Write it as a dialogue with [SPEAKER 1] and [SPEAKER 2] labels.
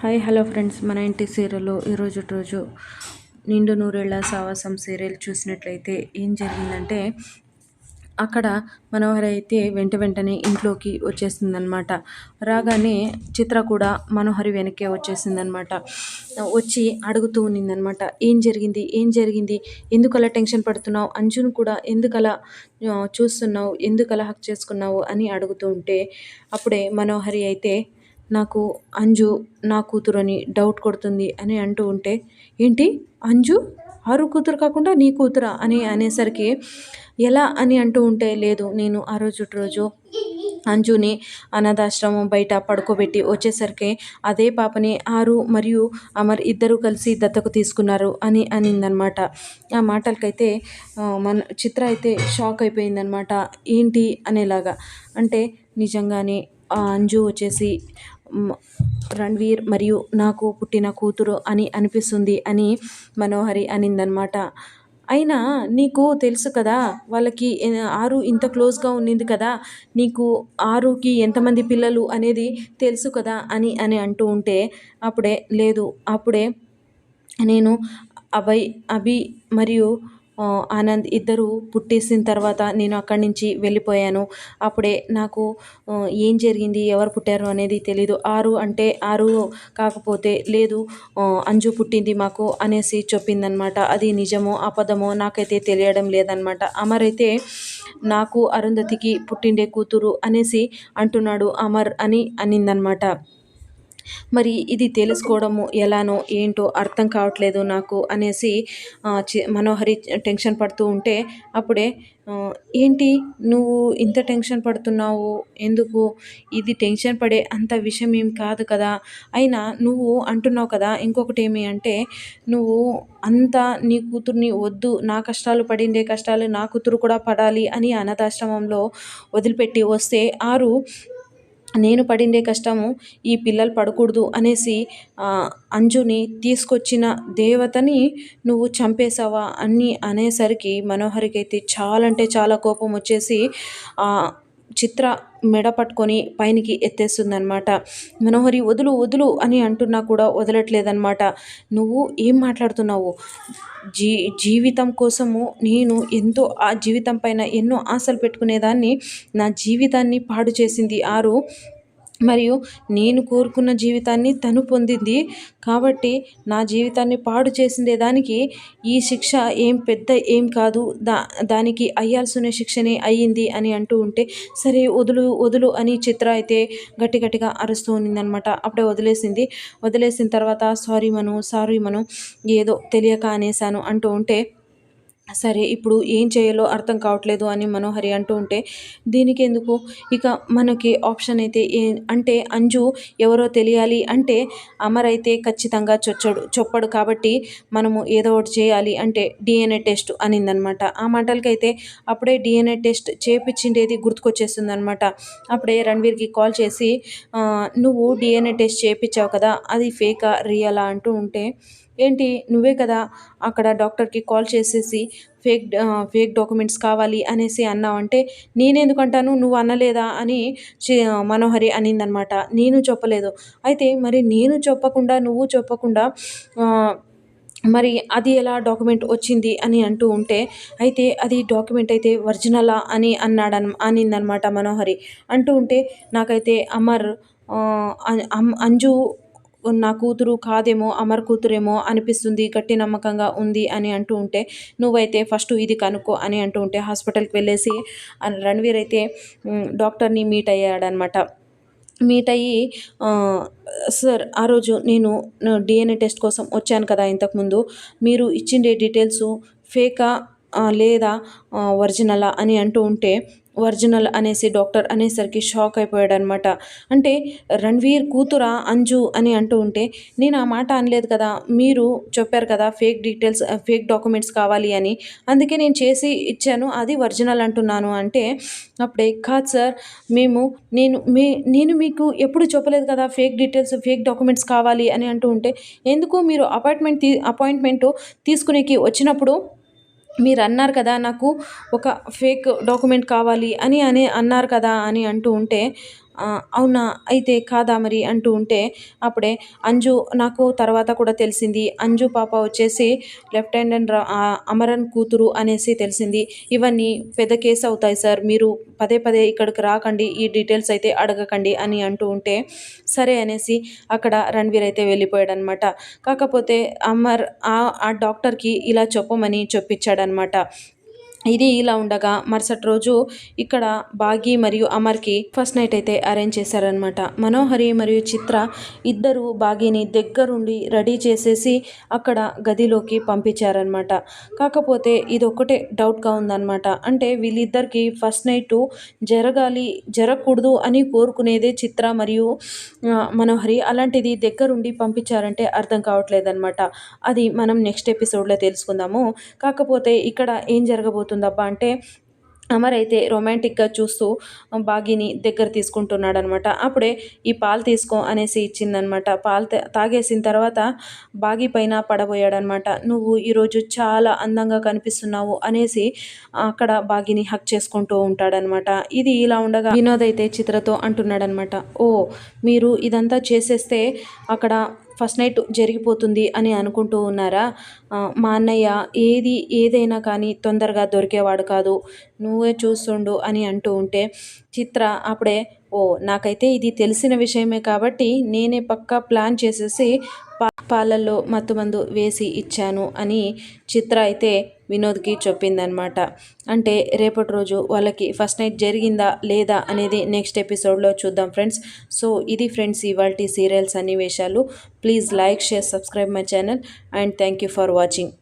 [SPEAKER 1] Hi hello friends. మన ఇంటి సీరియల్లో ఈరోజు రోజు నిండు నూరేళ్ళ సావాసం సీరియల్ చూసినట్లయితే ఏం జరిగిందంటే అక్కడ మనోహరి అయితే వెంట వెంటనే ఇంట్లోకి వచ్చేసిందనమాట రాగానే చిత్ర కూడా మనోహరి వెనకే వచ్చేసిందనమాట వచ్చి అడుగుతూ ఉన్నిందనమాట ఏం జరిగింది? ఏం జరిగింది? ఎందుకలా టెన్షన్ పడుతున్నావు? అంజున్ కూడా ఎందుకలా చూస్తున్నావు? ఎందుకలా హక్ చేసుకున్నావు? అని అడుగుతూ ఉంటే అప్పుడే మనోహరి అయితే నాకు అంజు నా కూతురు అని డౌట్ కొడుతుంది అని అంటూ ఉంటే ఏంటి? అంజు? ఆరు కూతురు కాకుండా నీ కూతురా? అని అనేసరికి ఎలా? అని అంటూ ఉంటే లేదు నేను ఆ రోజు రోజు అంజుని అనాథాశ్రమం బయట పడుకోబెట్టి వచ్చేసరికి అదే పాపని ఆరు మరియు అమర్ ఇద్దరు కలిసి దత్తకు తీసుకున్నారు అని అనిందనమాట. ఆ మాటలకైతే మన చిత్ర అయితే షాక్ అయిపోయిందనమాట. ఏంటి? అనేలాగా. అంటే నిజంగానే ఆ అంజు వచ్చేసి రణ్వీర్ మరియు నాకు పుట్టిన కూతురు అని అనిపిస్తుంది అని మనోహరి అనిందనమాట. అయినా నీకు తెలుసు కదా వాళ్ళకి ఆరు ఇంత క్లోజ్గా ఉన్నింది కదా నీకు ఆరుకి ఎంతమంది పిల్లలు అనేది తెలుసు కదా అని అని అంటూ ఉంటే అప్పుడే లేదు అప్పుడే నేను అభయ్ అభి మరియు ఆనంద్ ఇద్దరు పుట్టేసిన తర్వాత నేను అక్కడి నుంచి వెళ్ళిపోయాను. అప్పుడే నాకు ఏం జరిగింది ఎవరు పుట్టారు అనేది తెలీదు. ఆరు అంటే ఆరు కాకపోతే లేదు అంజు పుట్టింది మాకు అనేసి చెప్పిందనమాట అది నిజమో అబద్ధమో నాకైతే తెలియడం లేదనమాట అమర్ అయితే నాకు అరుంధతికి పుట్టిండే కూతురు అనేసి అంటున్నాడు అమర్ అని అనిందనమాట మరి ఇది తెలుసుకోవడము ఎలానో ఏంటో అర్థం కావట్లేదు నాకు అనేసి మనోహరి టెన్షన్ పడుతూ ఉంటే అప్పుడే ఏంటి? నువ్వు ఇంత టెన్షన్ పడుతున్నావు? ఎందుకు? ఇది టెన్షన్ పడే అంత విషయం ఏం కాదు కదా? అయినా నువ్వు అంటున్నావు కదా ఇంకొకటి ఏమి అంటే నువ్వు అంతా నీ కూతుర్ని వద్దు నా కష్టాలు పడిండే కష్టాలు నా కూతురు కూడా పడాలి అని అనాథాశ్రమంలో వదిలిపెట్టి వస్తే ఆరు నేను పడిండే కష్టము ఈ పిల్లలు పడకూడదు అనేసి అంజుని తీసుకొచ్చిన దేవతని నువ్వు చంపేశావా అని అనేసరికి మనోహరికి అయితే చాలా అంటే చాలా కోపం వచ్చేసి చిత్ర మెడ పట్టుకొని పైనకి ఎత్తేస్తుందనమాట మనోహరి వదులు వదులు అని అంటున్నా కూడా వదలట్లేదనమాట నువ్వు ఏం మాట్లాడుతున్నావు? జీ జీవితం కోసము నేను ఎంతో ఆ జీవితం పైన ఎన్నో ఆశలు పెట్టుకునేదాన్ని నా జీవితాన్ని పాడు చేసింది ఆరు మరియు నేను కోరుకున్న జీవితాన్ని తను పొందింది. కాబట్టి నా జీవితాన్ని పాడు చేసిందే దానికి ఈ శిక్ష ఏం పెద్ద ఏం కాదు. దా దానికి అయ్యాల్సిన శిక్షనే అయ్యింది అని అంటూ ఉంటే సరే వదులు వదులు అని చిత్ర అయితే గట్టి గట్టిగా అరుస్తూ ఉన్నిందనమాట. అప్పుడే వదిలేసింది. వదిలేసిన తర్వాత సారీ మను సారీ మను ఏదో తెలియక అనేసాను అంటూ ఉంటే సరే ఇప్పుడు ఏం చేయాలో అర్థం కావట్లేదు అని మనోహరి అంటూ ఉంటే దీనికి ఎందుకు ఇక మనకి ఆప్షన్ అయితే ఏ అంటే అంజు ఎవరో తెలియాలి అంటే అమర్ అయితే ఖచ్చితంగా చొచ్చడు చొప్పడు కాబట్టి మనము ఏదో ఒకటి చేయాలి అంటే డిఎన్ఏ టెస్ట్ అనిందనమాట. ఆ మాటలకైతే అప్పుడే డిఎన్ఏ టెస్ట్ చేపించిండేది గుర్తుకొచ్చేస్తుంది అనమాట అప్పుడే రణ్వీర్కి కాల్ చేసి నువ్వు డిఎన్ఏ టెస్ట్ చేయించావు కదా అది ఫేకా రియలా? అంటూ ఉంటే ఏంటి? నువ్వే కదా అక్కడ డాక్టర్కి కాల్ చేసేసి ఫేక్ ఫేక్ డాక్యుమెంట్స్ కావాలి అనేసి అన్నావంటే నేనెందుకు అంటాను నువ్వు అనలేదా? అని మనోహరి అనిందనమాట. నేను చెప్పలేదు. అయితే మరి నేను చెప్పకుండా నువ్వు చెప్పకుండా మరి అది ఎలా డాక్యుమెంట్ వచ్చింది అని అంటూ ఉంటే అయితే అది డాక్యుమెంట్ అయితే ఒరిజినలా అని అన్నాడన్ అనిందనమాట మనోహరి. అంటూ ఉంటే నాకైతే అమర్ అంజు నా కూతురు కాదేమో అమర్ కూతురేమో అనిపిస్తుంది గట్టి నమ్మకంగా ఉంది అని అంటూ ఉంటే నువ్వైతే ఫస్ట్ ఇది కనుక్కో అని అంటూ ఉంటే హాస్పిటల్కి వెళ్ళేసి రణవీర్ అయితే డాక్టర్ని మీట్ అయ్యాడనమాట మీట్ అయ్యి సార్ ఆ రోజు నేను డిఎన్ఏ టెస్ట్ కోసం వచ్చాను కదా ఇంతకుముందు మీరు ఇచ్చిండే డీటెయిల్స్ ఫేకా లేదా ఒరిజినలా? అని అంటూ ఉంటే ఒరిజినల్ అనేసి డాక్టర్ అనేసరికి షాక్ అయిపోయాడు అనమాట అంటే రణ్వీర్ కూతురా అంజు అని అంటూ ఉంటే నేను ఆ మాట అనలేదు కదా మీరు చెప్పారు కదా ఫేక్ డీటెయిల్స్ ఫేక్ డాక్యుమెంట్స్ కావాలి అని. అందుకే నేను చేసి ఇచ్చాను అది ఒరిజినల్ అంటున్నాను అంటే అప్పుడే కాదు సార్ మేము నేను మీ నేను మీకు ఎప్పుడు చెప్పలేదు కదా ఫేక్ డీటెయిల్స్ ఫేక్ డాక్యుమెంట్స్ కావాలి అని అంటూ ఉంటే ఎందుకు మీరు అపాయింట్మెంట్ తీ అపాయింట్మెంట్ తీసుకునేకి వచ్చినప్పుడు మీరు అన్నారు కదా నాకు ఒక ఫేక్ డాక్యుమెంట్ కావాలి అని అని అన్నారు కదా అని అంటూ ఉంటే అవునా? అయితే కాదా మరి అంటూ ఉంటే అప్పుడే అంజు నాకు తర్వాత కూడా తెలిసింది. అంజు పాప వచ్చేసి లెఫ్టినెంట్ రా- అమరన్ కూతురు అనేసి తెలిసింది. ఇవన్నీ పెద్ద కేసు అవుతాయి సార్. మీరు పదే పదే ఇక్కడికి రాకండి. ఈ డీటెయిల్స్ అయితే అడగకండి అని అంటూ ఉంటే సరే అనేసి అక్కడ రణ్వీర్ అయితే వెళ్ళిపోయాడనమాట. కాకపోతే అమర్ ఆ డాక్టర్కి ఇలా చెప్పమని చెప్పించాడనమాట. ఇది ఇలా ఉండగా మరుసటి రోజు ఇక్కడ బాగి మరియు అమర్కి ఫస్ట్ నైట్ అయితే అరేంజ్ చేశారనమాట మనోహరి మరియు చిత్ర ఇద్దరు బాగిని దగ్గరుండి రెడీ చేసేసి అక్కడ గదిలోకి పంపించారనమాట కాకపోతే ఇది ఒక్కటే డౌట్గా ఉందన్నమాట. అంటే వీళ్ళిద్దరికి ఫస్ట్ నైట్ జరగాలి జరగకూడదు అని కోరుకునేదే చిత్ర మరియు మనోహరి అలాంటిది దగ్గరుండి పంపించారంటే అర్థం కావట్లేదనమాట అది మనం నెక్స్ట్ ఎపిసోడ్లో తెలుసుకుందాము. కాకపోతే ఇక్కడ ఏం అవుతుందబ్బా అంటే అమర్ అయితే రొమాంటిక్గా చూస్తూ బాగిని దగ్గర తీసుకుంటున్నాడు అనమాట అప్పుడే ఈ పాలు తీసుకో అనేసి ఇచ్చిందనమాట. పాలు తాగేసిన తర్వాత బాగి పైన పడబోయాడనమాట. నువ్వు ఈరోజు చాలా అందంగా కనిపిస్తున్నావు అనేసి అక్కడ బాగిని హక్ చేసుకుంటూ ఉంటాడనమాట. ఇది ఇలా ఉండగా వినోద్ అయితే చిత్రతో అంటున్నాడనమాట. ఓ మీరు ఇదంతా చేసేస్తే అక్కడ ఫస్ట్ నైట్ జరిగిపోతుంది అని అనుకుంటూ ఉన్నారా? మా అన్నయ్య ఏది ఏదైనా కానీ తొందరగా దొరికేవాడు కాదు. నువ్వే చూస్తుండు అని అంటూ ఉంటే చిత్ర అప్పుడే ఓ నాకైతే ఇది తెలిసిన విషయమే కాబట్టి నేనే పక్కా ప్లాన్ చేసేసి పా పాలల్లో మత్తుమందు వేసి ఇచ్చాను అని చిత్ర అయితే వినోద్కి చెప్పిందనమాట అంటే రేపటి రోజు వాళ్ళకి ఫస్ట్ నైట్ జరిగిందా లేదా అనేది నెక్స్ట్ ఎపిసోడ్లో చూద్దాం ఫ్రెండ్స్. సో ఇది ఫ్రెండ్స్ ఇవాళ సీరియల్ సన్నివేశాలు. Please like share subscribe my channel and thank you for watching.